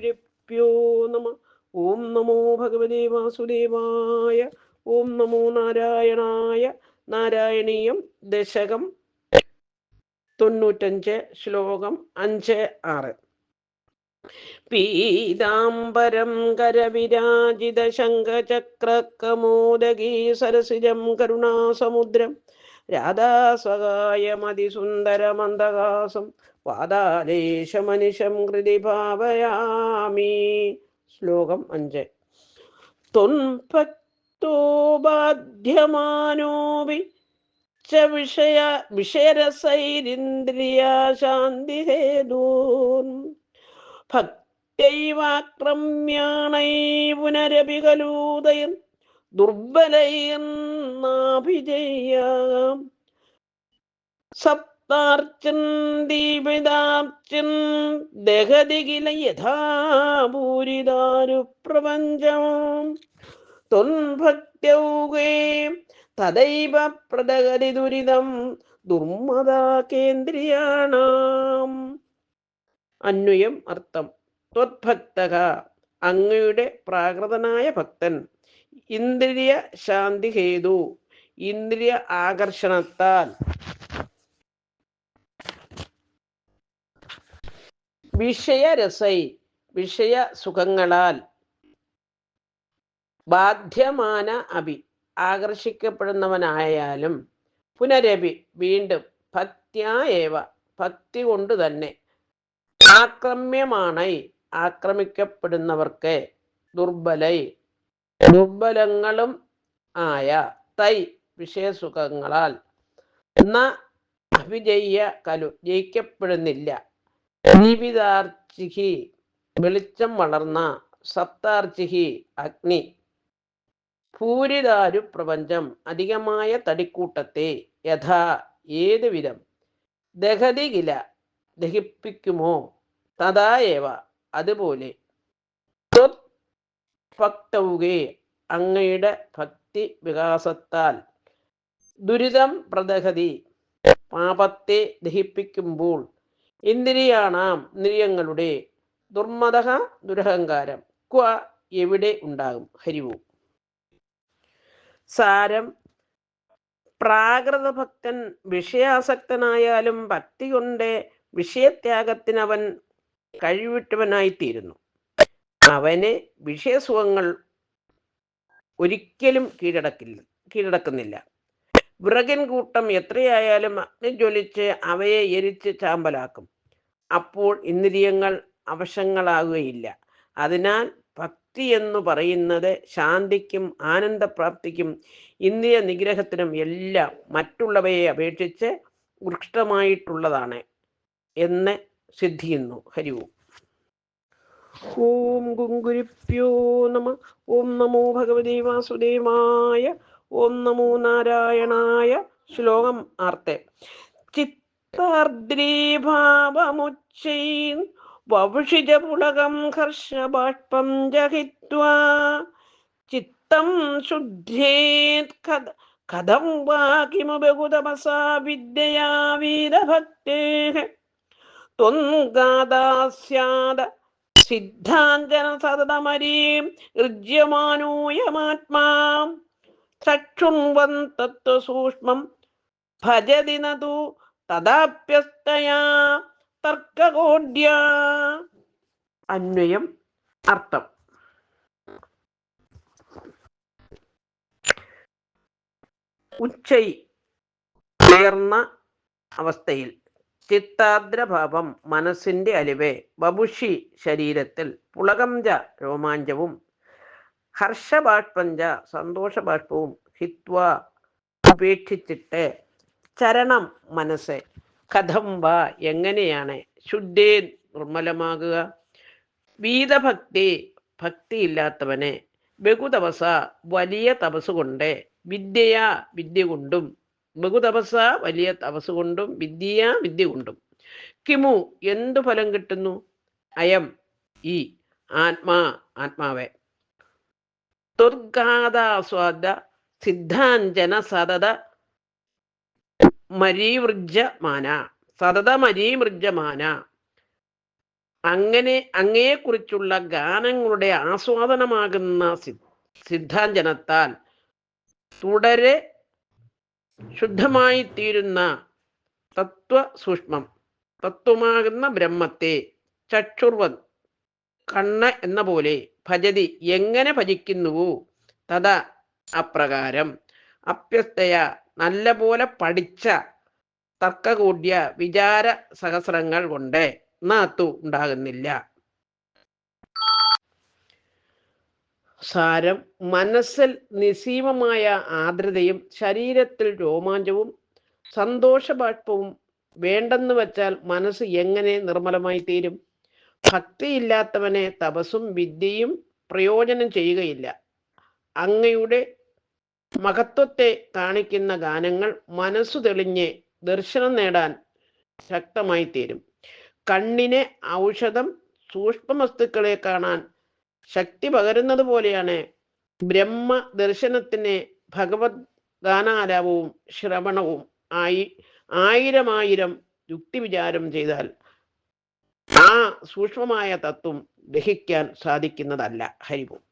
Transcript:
ഗുരുഭ്യോ നമ. ഓം നമോ ഭഗവതി വാസുദേവായ. ഓം നമോ നാരായണായ. നാരായണീയം ദശകം തൊണ്ണൂറ്റഞ്ച് ശ്ലോകം അഞ്ച് ആറ്. പീതാംബരം കരവിരാജിത ശംഖചക്രകമോദകീ സരസിജം കരുണാസമുദ്രം. രാധാസ്വകായമതിസുന്ദരമന്ദഹാസം. പാതാലേശമനിശം കൃതി ഭാവയാമി. ശ്ലോകം അഞ്ച്. ത്വൻഭക്തോ च വിഷയ വിഷയരസൈരിന്ദ്രിയാശാന്തിഹേതൂൻ ഭക്തൈവാക്രമ്യാണൈ പുനരപി കലൂതയൻ ദുർബലൈർനാഭിജയ്യാം സപ്താർച്ചൻ ദീപിതാർച്ചൻ ദഹതി കില യഥാ ഭൂരിദാരു പ്രപഞ്ചം. തൊൻഭക്തൗകേ തദൈവ പ്രതഗതി ദുരിതം ദുർമദാ കേന്ദ്രിയാണാം. അന്വയം അർത്ഥം. ത്വത്ഭക്തക അങ്ങയുടെ പ്രാകൃതനായ ഭക്തൻ. ഇന്ദ്രിയ ശാന്തി ഹേതു. ഇന്ദ്രിയ ആകർഷണത്താൽ. വിഷയരസൈ വിഷയ സുഖങ്ങളാൽ. ബാധ്യമാന അഭി ആകർഷിക്കപ്പെടുന്നവനായാലും പുനരഭി വീണ്ടും ഭക്തിയായവ ഭക്തി കൊണ്ട് തന്നെ ആക്രമ്യമാണൈ ആക്രമിക്കപ്പെടുന്നവർക്ക് ദുർബലൈ. ദുർബലങ്ങളും ആയ തൈ വിഷയസുഖങ്ങളാൽ ന അഭിജയ്യ കലു ജയിക്കപ്പെടുന്നില്ല. ജീവിതാർച്ചിഹി വെളിച്ചം വളർന്ന സപ്താർച്ചിഹി അഗ്നി. ഭൂരിതാരു പ്രപഞ്ചം അധികമായ തടിക്കൂട്ടത്തെ യഥാ ഏത് വിധം ദഹതികില ദഹിപ്പിക്കുമോ? തഥായേവ അതുപോലെ ഭക്തൗകെ അങ്ങയുടെ ഭക്തി വികാസത്താൽ ദുരിതം പ്രദഹതി. പാപത്തെ ദഹിപ്പിക്കുമ്പോൾ ഇന്ദ്രിയാണാം ഇന്ദ്രിയങ്ങളുടെ ദുർമത ദുരഹങ്കാരം. ക്വ എവിടെ ഉണ്ടാകും? ഹരിവും സാരം. പ്രാകൃത ഭക്തൻ വിഷയാസക്തനായാലും ഭക്തി കൊണ്ട് വിഷയത്യാഗത്തിനവൻ കഴിവിട്ടവനായിത്തീരുന്നു. അവന് വിഷയസുഖങ്ങൾ ഒരിക്കലും കീഴടക്കില്ല കീഴടക്കുന്നില്ല. വിറകൻ കൂട്ടം എത്രയായാലും അഗ്നി ജ്വലിച്ച് അവയെ എരിച്ച് ചാമ്പലാക്കും. അപ്പോൾ ഇന്ദ്രിയങ്ങൾ അവശങ്ങളാകുകയില്ല. അതിനാൽ ഭക്തി എന്ന് പറയുന്നത് ശാന്തിക്കും ആനന്ദപ്രാപ്തിക്കും ഇന്ദ്രിയ നിഗ്രഹത്തിനും എല്ലാം മറ്റുള്ളവയെ അപേക്ഷിച്ച് ഉത്കൃഷ്ടമായിട്ടുള്ളതാണ് എന്ന് സിദ്ധിക്കുന്നു. ഹരിവും ഓം ഗുങ്കുരിപ്യോ നമ. ഓം നമോ ഭഗവതി വാസുദേവായ. ഓം നമോ നാരായണായ. ശ്ലോകം ആർത്തെ. ചിത്താർദ്രീഭാവമുച്ചൈൻ വവുഷിജപുളകം ഹർഷബാഷ്പം ജഹിത്വാ. ചിത്തം ശുദ്ധേത് കഥ കഥം വാ കിമു ബഹുതപസാ വിദ്യയാ വീരഭക്തേः ത്വങ്കാദാസ്യാദ സിദ്ധാഞ്ജന സതതമരീം ഹൃജ്യമാനൂയമാത്മാ ചക്ഷുംവം തത്വസൂക്ഷ്മം ഭജതി നതു തദാപ്യസ്തയാ തർക്കകോഢ്യ. അന്വയം അർത്ഥം. ഉച്ചൈ ഉയർന്ന അവസ്ഥയിൽ. ചിത്താദ്രഭാവം മനസ്സിന്റെ അലിവ്. ബബുഷി ശരീരത്തിൽ പുളകംജ രോമാഞ്ചവും ഹർഷബാഷ്പഞ്ച സന്തോഷബാഷ്പവും ഹിത്വ ഉപേക്ഷിച്ചിട്ട് ചരണം മനസ്സ്. കഥം വാ എങ്ങനെയാണ് ശുദ്ധേ നിർമ്മലമാകുക? വീതഭക്തി ഭക്തിയില്ലാത്തവനെ ബഹുതപസ വലിയ തപസ് കൊണ്ട് വിദ്യയാ വിദ്യ കൊണ്ടും ബഹുതപസ വലിയ തപസ് കൊണ്ടും വിദ്യ വിദ്യ കൊണ്ടും. കിമു എന്തു ഫലം കിട്ടുന്നു? അയം ഈ ആത്മാ ആത്മാവെ. ദുർഗാദാസ്വാദ സിദ്ധാഞ്ജന സതത മരീവൃജമാന സതത മരീമൃജമാന അങ്ങനെ അങ്ങയെക്കുറിച്ചുള്ള ഗാനങ്ങളുടെ ആസ്വാദനമാകുന്ന സിദ്ധാഞ്ജനത്താൽ തുടരെ ശുദ്ധമായി തീരുന്ന തത്വ സൂക്ഷ്മം തത്വമാകുന്ന ബ്രഹ്മത്തെ ചക്ഷുർവൻ കണ്ണ് എന്ന പോലെ ഭജതി എങ്ങനെ ഭജിക്കുന്നുവോ തത അപ്രകാരം. അഭ്യസ്തയ നല്ല പോലെ പഠിച്ച തർക്കകൂടിയ വിചാര സഹസ്രങ്ങൾ കൊണ്ട് നാത്തു ഉണ്ടാകുന്നില്ല. സാരം മനസ്സിൽ നിസീമമായ ആർദ്രതയും ശരീരത്തിൽ രോമാഞ്ചവും സന്തോഷബാഷ്പവും വേണ്ടെന്ന് വച്ചാൽ മനസ്സ് എങ്ങനെ നിർമ്മലമായി തീരും? ഭക്തിയില്ലാത്തവനെ തപസ്സും വിദ്യയും പ്രയോജനം ചെയ്യുകയില്ല. അങ്ങയുടെ മഹത്വത്തെ കാണിക്കുന്ന ഗാനങ്ങൾ മനസ്സു തെളിഞ്ഞ് ദർശനം നേടാൻ ശക്തമായി തീരും. കണ്ണിനെ ഔഷധം സൂക്ഷ്മവസ്തുക്കളെ കാണാൻ ശക്തി പകരുന്നത് പോലെയാണ് ബ്രഹ്മ ദർശനത്തിന് ഭഗവത് ഗാനാലാപവും ശ്രവണവും ആയി ആയിരം ആയിരം യുക്തിവിചാരം ചെയ്താൽ ആ സൂക്ഷ്മമായ തത്വം ദഹിക്കാൻ സാധിക്കുന്നതല്ല ഹരിവും